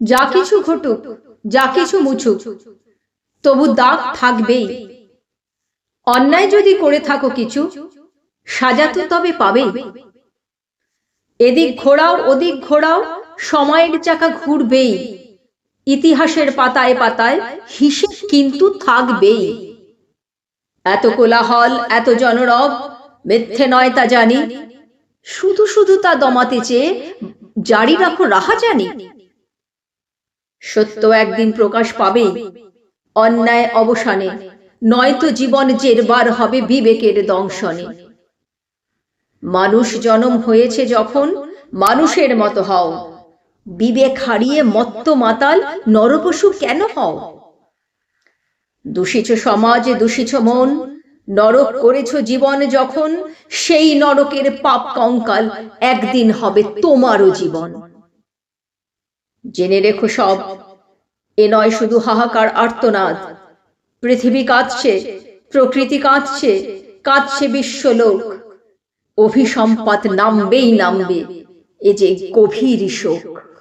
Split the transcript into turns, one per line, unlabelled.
যা কিছু ঘটুক, যা কিছু মুছুক, তবু দাগ থাকবেই। অন্যায় যদি করে থাকো কিছু, সাজা তো তবে পাবেই। এদিক ঘোরাও, ওদিক ঘোরাও, সময়ের চাকা ঘুরবেই। ইতিহাসের পাতায় পাতায় হিসেব কিন্তু থাকবেই। এত কোলাহল, এত জনরব, মিথ্যে নয় তা জানি। শুধু শুধু তা দমাতে চেয়ে জারি রাখো রাহা জানি সত্য একদিন প্রকাশ পাবে। অন্যায় অবসানে। নয়তো জীবন জেরবার হবে বিবেকের দংশনে। মানুষ জনম হয়েছে যখন মানুষের মতো হও। বিবেক হারিয়ে মত্ত মাতাল নরপশু কেন হও? দূষিত সমাজ, দূষিত মন, নরক করেছ জীবন যখন সেই নরকের পাপ কঙ্কাল একদিন হবে তোমারও জীবন। জেনে রেখো সব। এ নয় শুধু হাহাকার, আর্তনাদ। পৃথিবী কাঁদছে, প্রকৃতি কাঁদছে কাঁদছে বিশ্বলোক। অভিসম্পাত নামবেই নামবে, এ যে গভীর শোক।